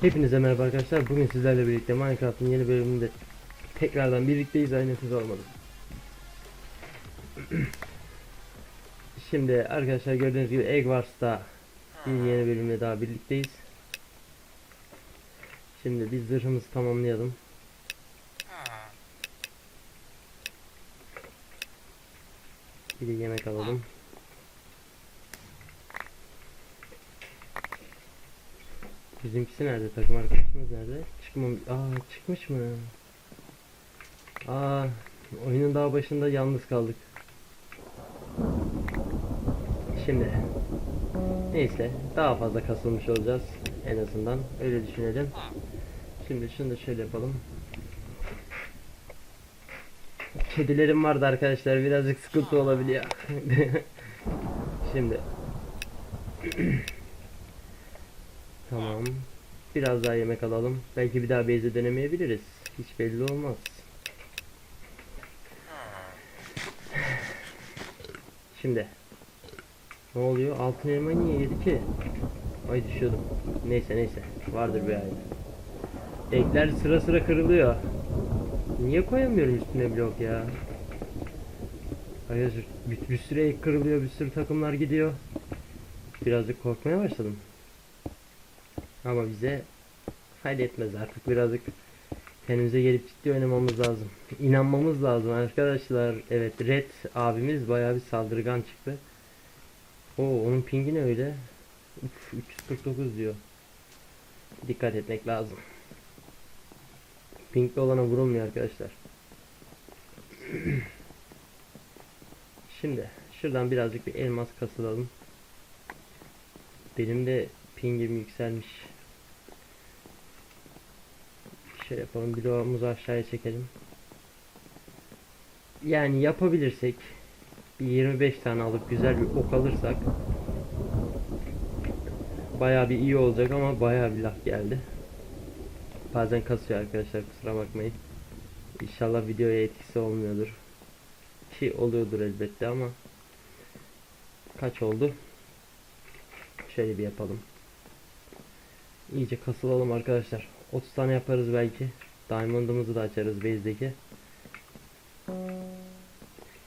Hepinize merhaba arkadaşlar. Bugün sizlerle birlikte Minecraft'ın yeni bölümünde tekrardan birlikteyiz. Aynı siz olmadı. Şimdi arkadaşlar gördüğünüz gibi Egg Wars'ta bir yeni bölümle daha birlikteyiz. Şimdi biz zırhımızı tamamlayalım. Bir de yemek alalım. Bizimkisi nerede? Takım arkadaşımız nerede? Çıkmam. Aa çıkmış mı? Aa oyunun daha başında yalnız kaldık. Şimdi neyse daha fazla kasılmış olacağız en azından öyle düşünelim. Şimdi şunu da şöyle yapalım. Kedilerim vardı arkadaşlar birazcık sıkıntı olabiliyor. Şimdi Tamam. Biraz daha yemek alalım. Belki bir daha base'e dönemeyebiliriz. Hiç belli olmaz. Şimdi. Ne oluyor? Altın elma niye yedi ki? Ay düşüyordum. Neyse neyse. Vardır bir aile. Ekler sıra sıra kırılıyor. Niye koyamıyorum üstüne blok ya? Hayır, bir, bir sürü ek kırılıyor, bir sürü takımlar gidiyor. Birazcık korkmaya başladım. Ama bize fayda etmez artık birazcık kendimize gelip ciddi oynamamız lazım. İnanmamız lazım arkadaşlar. Evet Red abimiz bayağı bir saldırgan çıktı. Oo onun pingi ne öyle? Uf, 349 diyor. Dikkat etmek lazım. Pinkli olana vurulmuyor arkadaşlar. Şimdi şuradan birazcık bir elmas kasılalım. Benim de pingim yükselmiş. Şöyle yapalım. Bloğumuzu aşağıya çekelim. Yani yapabilirsek bir 25 tane alıp güzel bir ok alırsak bayağı bir iyi olacak ama bayağı bir laf geldi. Bazen kasıyor arkadaşlar kusura bakmayın. İnşallah videoya etkisi olmuyordur. Ki oluyordur elbette ama kaç oldu? Şöyle bir yapalım. İyice kasılalım arkadaşlar. 30 tane yaparız belki. Diamond'ımızı da açarız base'deki.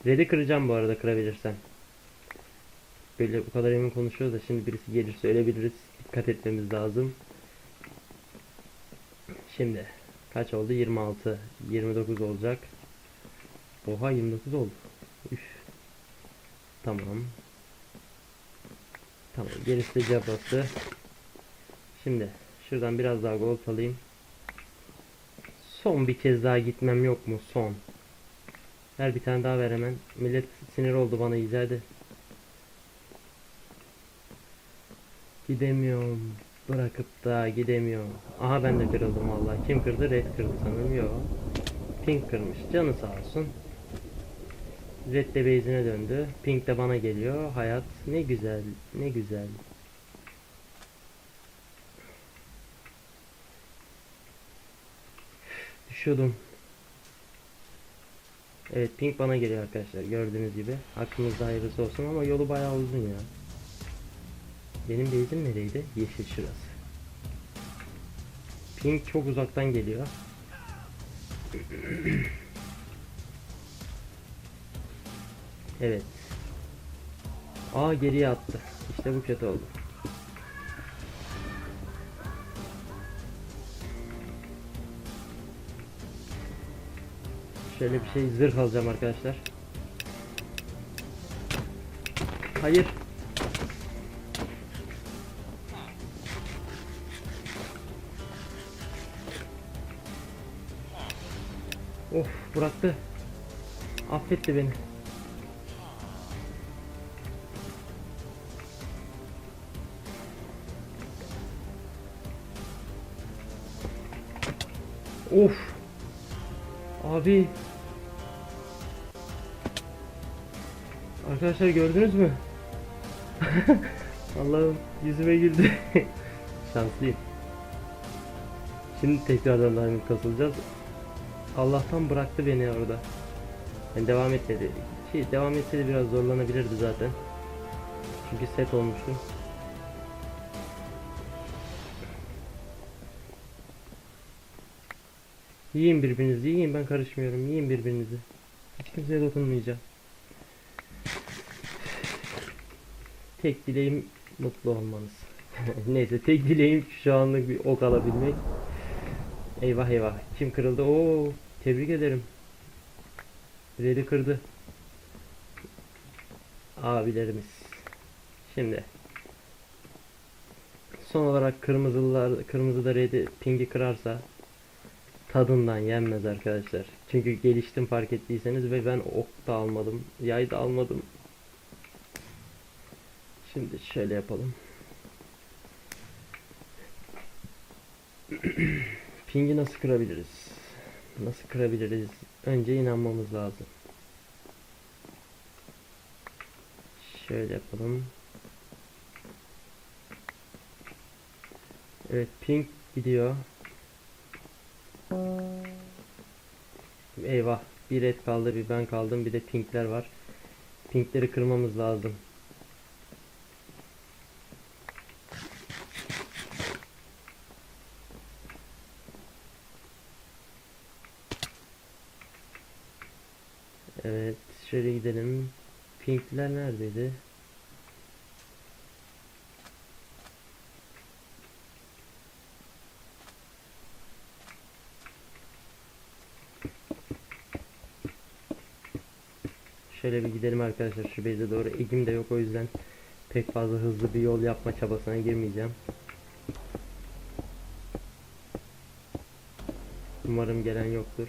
Red'i kıracağım bu arada kırabilirsem. Böyle bu kadar emin konuşuyoruz da şimdi birisi gelirse ölebiliriz. Dikkat etmemiz lazım. Şimdi kaç oldu? 26, 29 olacak. Oha 29 oldu. Üf. Tamam. Tamam gerisi de cabası. Şimdi şuradan biraz daha gold alayım. Son bir kez daha gitmem yok mu? Son. Ver bir tane daha ver hemen. Millet sinir oldu bana hadi. Gidemiyorum. Bırakıp da gidemiyorum. Aha ben de kırıldım vallahi. Kim kırdı? Red kırdı sanırım. Yok. Pink kırmış. Canı sağ olsun. Red de base'ine döndü. Pink de bana geliyor. Hayat ne güzel. Ne güzel. Düşüyordum. Evet pink bana geliyor arkadaşlar gördüğünüz gibi. Hakkımızda hayırlısı olsun ama yolu bayağı uzun ya. Benim base'im nereydi? Yeşil şurası. Pink çok uzaktan geliyor. Evet. Aa geriye attı. İşte bu kötü oldu. Şöyle bir şey zırh alacağım arkadaşlar. Hayır. Of bıraktı. Affetti beni. Of. Abi. Arkadaşlar gördünüz mü? Allah'ım yüzüme güldü. Şanslıyım. Şimdi tekrardan diamond kasılacağız. Allah'tan bıraktı beni orada. Yani devam etmedi. Şey, devam etseydi biraz zorlanabilirdi zaten. Çünkü set olmuştu. Yiyin birbirinizi yiyin ben karışmıyorum. Yiyin birbirinizi. Hiç kimseye dokunmayacağım. Tek dileğim mutlu olmanız. Neyse tek dileğim şu anlık bir ok alabilmek. Eyvah eyvah. Kim kırıldı? Oo, tebrik ederim. Red'i kırdı. Abilerimiz. Şimdi son olarak kırmızılar kırmızı da Red'i pingi kırarsa tadından yenmez arkadaşlar. Çünkü geliştim fark ettiyseniz ve ben ok da almadım. Yay da almadım. Şimdi şöyle yapalım. Pingi nasıl kırabiliriz? Nasıl kırabiliriz? Önce inanmamız lazım. Şöyle yapalım. Evet ping gidiyor. Eyvah. Bir et kaldı bir ben kaldım bir de pinkler var. Pinkleri kırmamız lazım. Evet şöyle gidelim. Pinkler neredeydi? Şöyle bir gidelim arkadaşlar şu base'e doğru. Egim de yok o yüzden pek fazla hızlı bir yol yapma çabasına girmeyeceğim. Umarım gelen yoktur.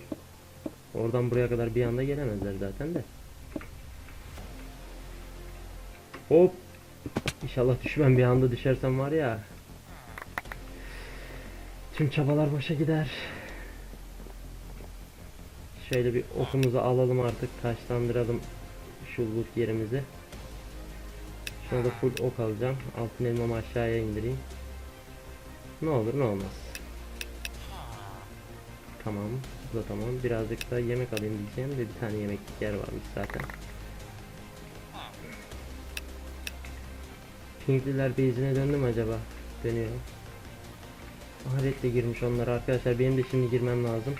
Oradan buraya kadar bir anda gelemezler zaten de. Hop. İnşallah düşmem bir anda düşersem var ya. Tüm çabalar boşa gider. Şöyle bir okumuzu alalım artık. Taşlandıralım şu loot yerimizi. Şuna da full ok alacağım. Altın elmamı aşağıya indireyim. Ne olur ne olmaz. Tamam. Bu da tamam. Birazcık da yemek alayım diyeceğim de bir tane yemeklik yer varmış zaten. Pinkliler base'ine döndü mü acaba? Dönüyor. De girmiş onlar arkadaşlar. Benim de şimdi girmem lazım.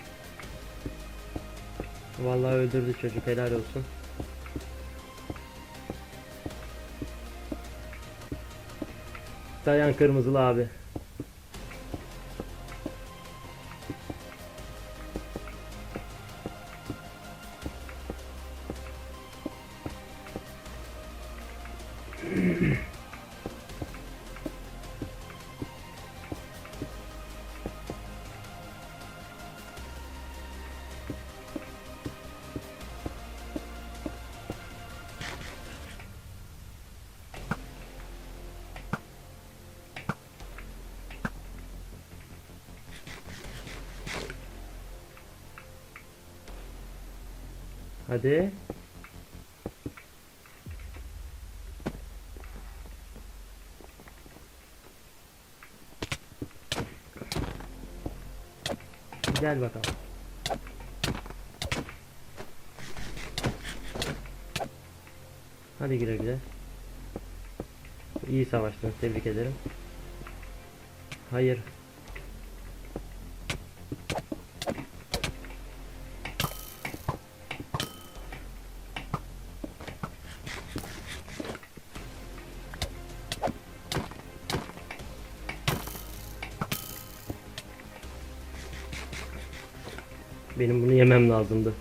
Vallahi öldürdü çocuk helal olsun. Dayan kırmızılı abi. Hadi. Gel bakalım. Hadi güle güle. İyi savaştın. Tebrik ederim. Hayır. Benim bunu yemem lazımdı.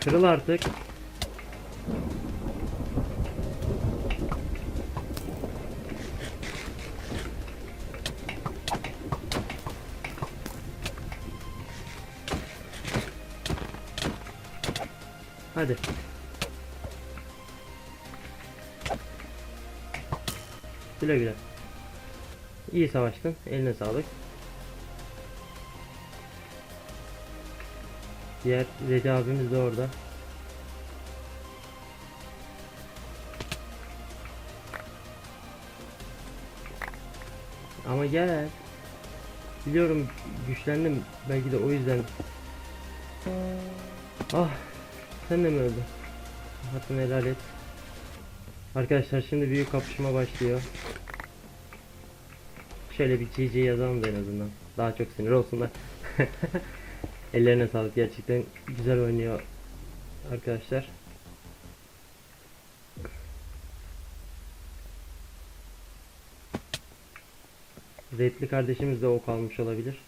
Kırıl artık. Hadi. Güle güle. İyi savaştın. Eline sağlık. Diğer Redi abimiz de orada. Ama gel. Biliyorum güçlendim. Belki de o yüzden. Ah. Sen de mi öldün? Hakkını helal et. Arkadaşlar şimdi büyük kapışma başlıyor. Şöyle bir GG yazalım da en azından. Daha çok sinir olsunlar. Ellerine sağlık gerçekten güzel oynuyor arkadaşlar. Zeytli kardeşimiz de ok almış olabilir.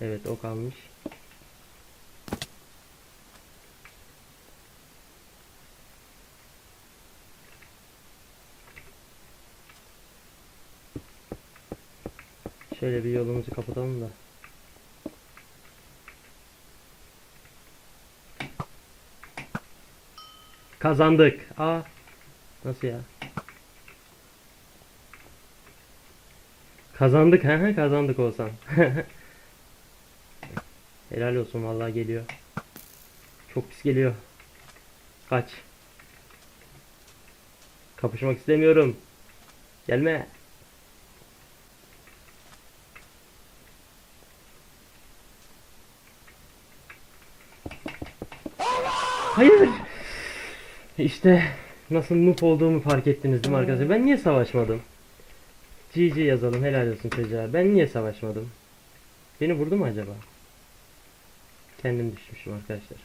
Evet ok almış. Şöyle bir yolumuzu kapatalım da. Kazandık. Aa. Nasıl ya? Kazandık he kazandık olsan. Helal olsun vallahi geliyor. Çok pis geliyor. Kaç. Kapışmak istemiyorum. Gelme. Hayır. İşte nasıl noob olduğumu fark ettiniz değil mi arkadaşlar? Ben niye savaşmadım? GG yazalım helal olsun çocuğa. Ben niye savaşmadım? Beni vurdu mu acaba? Kendim düşmüşüm arkadaşlar.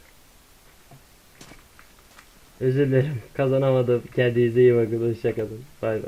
Özür dilerim. Kazanamadım. Kendinize iyi bakın. Hoşçakalın. Bay bay.